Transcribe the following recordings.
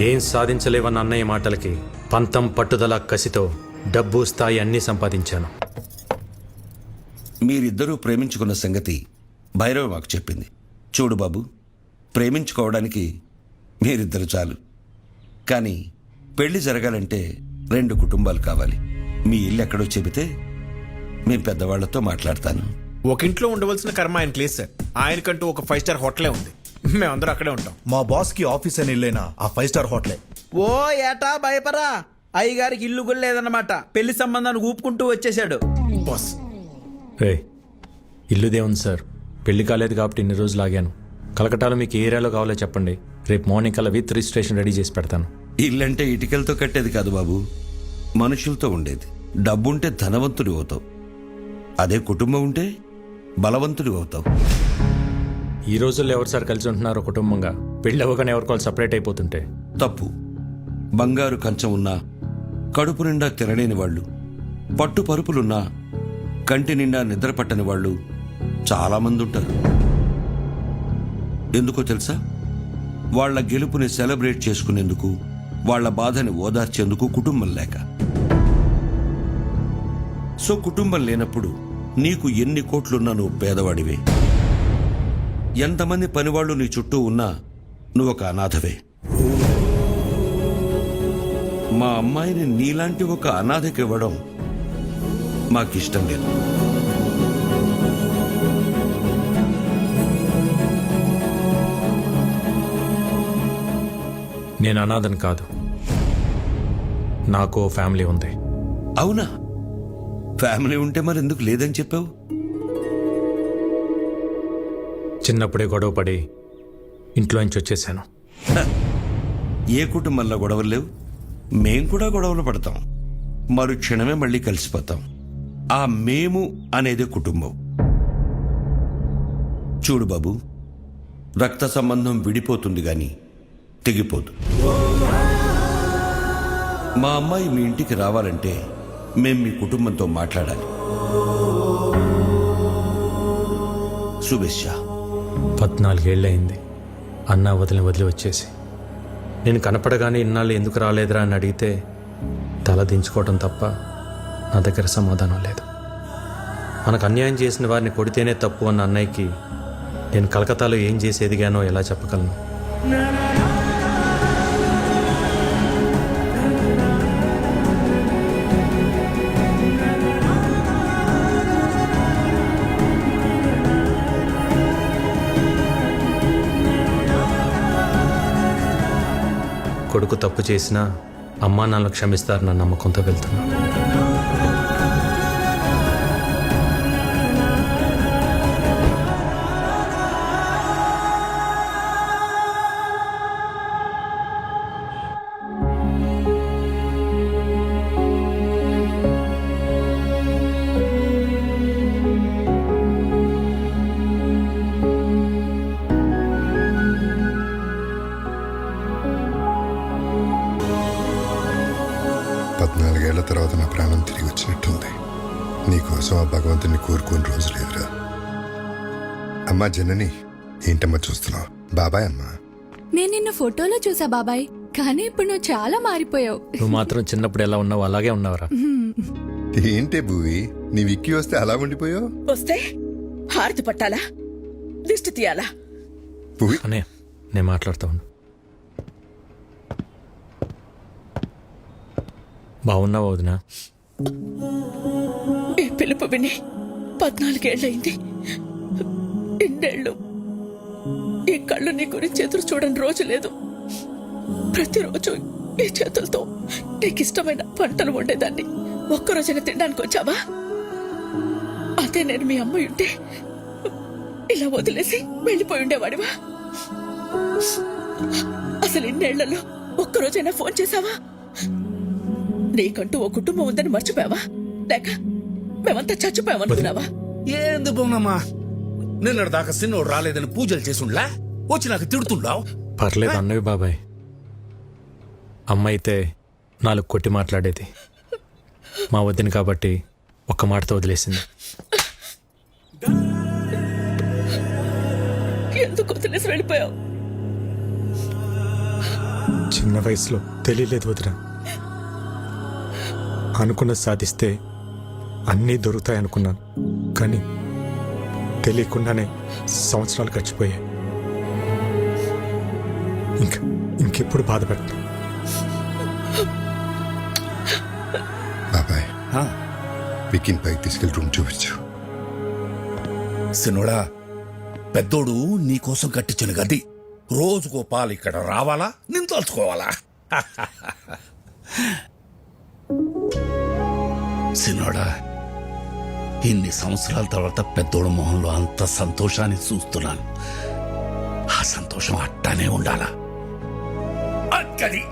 ఏం సాధించలేవన్న అన్నయ్య మాటలకి పంతం పట్టుదల కసితో డబ్బు స్థాయి అన్నీ సంపాదించాను. మీరిద్దరూ ప్రేమించుకున్న సంగతి భైరవ మాకు చెప్పింది. చూడు బాబు ప్రేమించుకోవడానికి మీరిద్దరు చాలు. కానీ పెళ్ళి జరగాలంటే రెండు కుటుంబాలు కావాలి. మీ ఇల్లు ఎక్కడో చెబితే మీ పెద్దవాళ్ళతో మాట్లాడతాను. ఒక ఇంట్లో ఉండవలసిన కర్మ ఆయనకి లేదు సార్. ఆయనకంటూ ఒక ఫైవ్ స్టార్ హోటలే ఉంది. మేమందరం అక్కడే ఉంటాం. మా బాస్కి ఆఫీస్ అని వెళ్ళైనా ఆ ఫైవ్ స్టార్ హోటలే. ఓ ఏటా భయపరా? అయ్యగారికి ఇల్లు కూడా లేదన్నమాట. పెళ్ళి సంబంధాన్ని ఊపుకుంటూ వచ్చేసాడు బాస్. రే ఇల్లుదే ఉంది సార్. పెళ్ళి కాలేదు కాబట్టి ఇన్ని రోజులు ఆగాను. కలకటాలో మీకు ఏ ఏరియాలో కావాలో చెప్పండి. రేపు మార్నింగ్ కల్లా విత్ రిజిస్ట్రేషన్ రెడీ చేసి పెడతాను. ఇల్లంటే ఇటుకలతో కట్టేది కాదు బాబు. మనుషులతో ఉండేది. డబ్బుంటే ధనవంతుడి అవుతావు. అదే కుటుంబం ఉంటే బలవంతుడి అవుతావు. ఈ రోజుల్లో ఎవరు సార్ కలిసి ఉంటున్నారు కుటుంబంగా? పెళ్ళి అవ్వగానే ఎవరికోవాలి సపరేట్ అయిపోతుంటే. తప్పు. బంగారు కంచం ఉన్నా కడుపు నిండా తినలేని వాళ్ళు పట్టు పరుపులున్నా కంటి నిండా నిద్ర పట్టని వాళ్ళు చాలామంది ఉంటారు. ఎందుకో తెలుసా? వాళ్ళ గెలుపుని సెలబ్రేట్ చేసుకునేందుకు వాళ్ళ బాధని ఓదార్చేందుకు కుటుంబం లేక. సో కుటుంబం లేనప్పుడు నీకు ఎన్ని కోట్లున్నా నువ్వు పేదవాడివే. ఎంతమంది పనివాళ్ళు నీ చుట్టూ ఉన్నా నువ్వు ఒక అనాథవే. మా అమ్మాయిని నీలాంటి ఒక అనాథకి ఇవ్వడం మాకిష్టం లేదు. నేను అనాథని కాదు. నాకు ఫ్యామిలీ ఉంది. అవునా? ఫ్యామిలీ ఉంటే మరి ఎందుకు లేదని చెప్పావు? చిన్నప్పుడే గొడవ పడి ఇంట్లో నుంచి వచ్చేసాను ఏ కుటుంబంలో గొడవలు లేవు? మేం కూడా గొడవలు పడతాం. మరు క్షణమే మళ్ళీ కలిసిపోతాం. ఆ మేము అనేది కుటుంబం. చూడు బాబు రక్త సంబంధం విడిపోతుంది కానీ తెగిపోదు. మా అమ్మాయి మీ ఇంటికి రావాలంటే మేం మీ కుటుంబంతో మాట్లాడాలి. శుభేచ్ఛ. పద్నాలుగేళ్ళయింది. అన్న వదిలి వదిలి వచ్చేసి నేను కనపడగానే ఇన్నాళ్ళు ఎందుకు రాలేదురా అని అడిగితే తల దించుకోవడం తప్ప నా దగ్గర సమాధానం లేదు. మనకు అన్యాయం చేసిన వారిని కొడితేనే తప్పు అన్న అన్నయ్యకి నేను కలకత్తాలో ఏం చేసేదిగానో ఎలా చెప్పగలను? కొడుకు తప్పు చేసినా అమ్మా నాన్నలు క్షమిస్తారన్న నమ్మకంతో వెళ్తున్నా పద్నాలుగేళ్ళ తర్వాత నా ప్రాణం తిరిగి వచ్చినట్టుంది. నీకోసం ఆ భగవంతుని కోరుకోని రోజు లేదురా. అమ్మా జనని ఏంటమ్మా చూస్తున్నావు? బాబాయ్ అమ్మా. నేను నిన్ను ఫోటోలో చూసా బాబాయ్ కానీ ఇప్పుడు నువ్వు చాలా మారిపోయావు. నువ్వు మాత్రం చిన్నప్పుడు ఎలా ఉన్నావు అలాగే ఉన్నావురా. ఏంటే భూవి నీ విక్కి వస్తే అలా ఉండిపోయావు? వస్తే హారతి పట్టాలా? దిష్టి తీయాలా? భూవి. అనే నేను మాట్లాడుతా ఉండు. బాగున్నావు వదినా? ఈ పిలుపు విని పద్నాలుగేళ్ళయింది. ఇన్నేళ్ళు ఈ కళ్ళు నీ గురించి ఎదురు చూడని రోజు లేదు. ప్రతిరోజు ఈ చేతులతో నీకు ఇష్టమైన పంటలు వండేదాన్ని. ఒక్కరోజైనా తినడానికి వచ్చావా? అదే నేను మీ అమ్మాయి ఉంటే ఇలా వదిలేసి వెళ్ళిపోయి ఉండేవాడివా? అసలు ఇన్నేళ్ళలో ఒక్కరోజైనా ఫోన్ చేశావా? నీకంటూ ఓ కుటుంబం ఉందని మర్చిపోయావా? లేక మేమంతా చచ్చిపోయామనుకున్నావా? ఏంది బొమ్మమ్మా? నిన్నటి దాకా సిన్నోడు రాలేదని పూజలు చేసుండ్లా? వచ్చి నాకు తిడుతుండావు పర్లేదు అన్నవి బాబాయ్. అమ్మ అయితే నాలుగు కొట్టి మాట్లాడేది. మా వద్దని కాబట్టి ఒక్క మాటతో వదిలేసింది. ఎందుకు వదిలేసి వెళ్ళిపోయావు? చిన్న వయసులో తెలియలేదు వదిన. అనుకున్నది సాధిస్తే అన్నీ దొరుకుతాయి అనుకున్నాను. కానీ తెలియకుండానే సంవత్సరాలు గడిచిపోయాయి. ఇంకా ఇంకెప్పుడు బాధపడతాను బాబాయ్. వికీని పైకి తీసుకెళ్ళి రూమ్ చూపించు. సినోడా పెద్దోడు నీకోసం కట్టించిన గది రోజుకో పాలు ఇక్కడ రావాలా? నేను తలుచుకోవాలా సినోడా ఇన్ని సంవత్సరాల తర్వాత పెద్దోడు మొహంలో అంత సంతోషాన్ని చూస్తున్నాను. ఆ సంతోషం అట్టానే ఉండాలా? అక్కడి.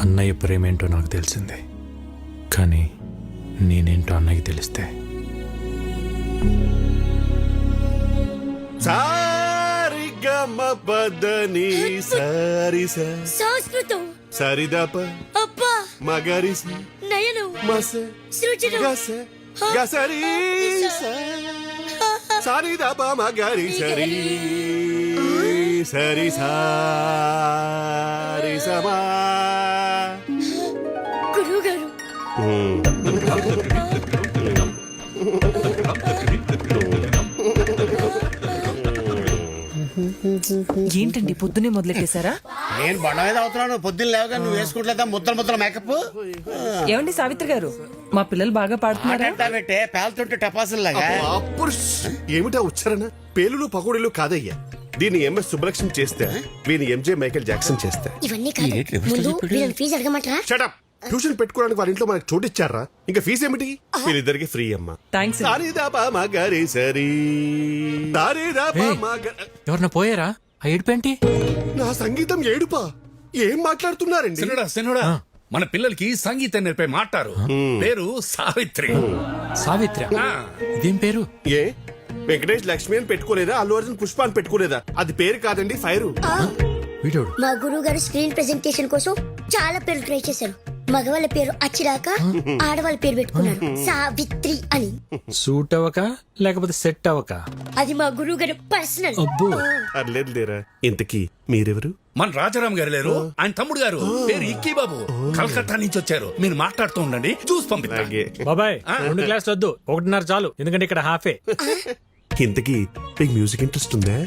అన్నయ్య ప్రేమేంటో నాకు తెలిసింది కానీ నేనేంటో అన్నయ్యకి తెలిస్తే. సారిగమ పదని సారి సంస్కృతం సరిదప. అబ్బా. మగరి నయను. మస. సృజను. గస. గసరి సరిదప మగరి సరి సరి సారి ఏంటండి పొద్దునే మొదలెట్టేశారా? నేను బండ మీద అవుతున్నాను. పొద్దున్న లేవగా నువ్వు వేసుకుంటలేదా? ముద్దలు ముద్దల మేకప్ ఏమండి సావిత్రి గారు మా పిల్లలు బాగా పాడుతున్నారా? పెట్టే పేలుతుంటే టపాసుల్లాగా. అప్పుడు ఏమిటా ఉచ్చారణ? పేలులు పకోడీలు కాదయ్యా. దీన్ని ఎంఎస్ సుబ్బలక్ష్మి చేస్తే వీని ఎంజే మైకేల్ జాక్సన్ చేస్తే. ఇవన్నీ కాదు. ముందు వీళ్ళని ఫీజు అడగమంటారా? షటప్ ట్యూషన్ పెట్టుకోవడానికి వాళ్ళ ఇంట్లో మనకు చోటు ఇచ్చారా ఇంకా ఫీజు ఏమిటి? వీళ్ళిద్దరికి ఫ్రీ అమ్మా. థ్యాంక్స్ సారీదాపా మగరి సరి. సారీదాపా మగ ఎవరన్నా పోయారా? ఆ ఏడుపేంటి? నా సంగీతం ఏడుపా? ఏం మాట్లాడుతున్నారండి? సినోడా సినోడా. మన పిల్లలకి సంగీతం నేర్పే మాటారు పేరు సావిత్రి. సావిత్ర? ఆ. ఇదేం పేరు? ఏ? వెంకటేష్ లక్ష్మి అని పెట్టుకోలేదా? అల్లు అర్జున్ పుష్ప అని పెట్టుకోలేదా? అది పేరు కాదండి ఫైరు. వీడోడు మా గురువు గారు స్క్రీన్ ప్రెజెంటేషన్ కోసం చాలా పేర్లు ట్రై చేశారు. మగవాళ్ళ పేరు అచ్చిరాక ఆడవాళ్ళ పేరు పెట్టుకున్నారు సావిత్రి అని. సూట్ అవ్వక లేకపోతే సెట్ అవ్వక అది మా గురువు గారు పర్సనల్. అబ్బో. అర్లేదు లేరా? ఇంతకీ మీరెవరు? మన రాజారాం గారు లేరు. ఆయన తమ్ముడు గారు. పేరు ఇక్కీ బాబు కలకత్తా నుంచి వచ్చారు. మీరు మాట్లాడుతూ ఉండండి. చూసి పంపిస్తా. అలాగే. బాబాయ్ రెండు గ్లాసులు వద్దు. ఒకటిన్నర చాలు. ఎందుకంటే ఇక్కడ హాఫే. ఇంతకీ మీకు మ్యూజిక్ ఇంట్రెస్ట్ ఉందా?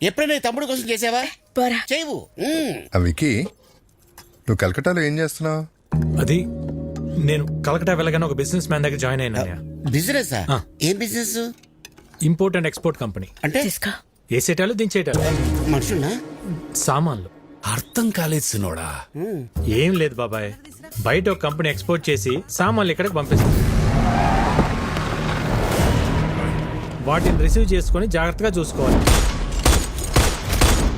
ఎప్పుడైనా తమ్ముడు కోసం చేసావా? పోరా. చేయవు. ఆ వికీ నువ్వు కలకటాలో ఏం చేస్తున్నావు? అది నేను కలకటా వెళ్ళగానే ఒక బిజినెస్ మ్యాన్ దగ్గర జాయిన్ అయినా బిజినెస్ ఆ. ఏం business import and export company అంటే? వేసేటాలు దించేటాలు మనుషున్నా సామాన్లు. అర్థం కాలేదు సినోడా. ఏం లేదు బాబాయ్. బయట ఒక కంపెనీ ఎక్స్పోర్ట్ చేసి సామాన్లు ఇక్కడికి పంపిస్తుంది వాటిని రిసీవ్ చేసుకొని జాగ్రత్తగా చూసుకోవాలి.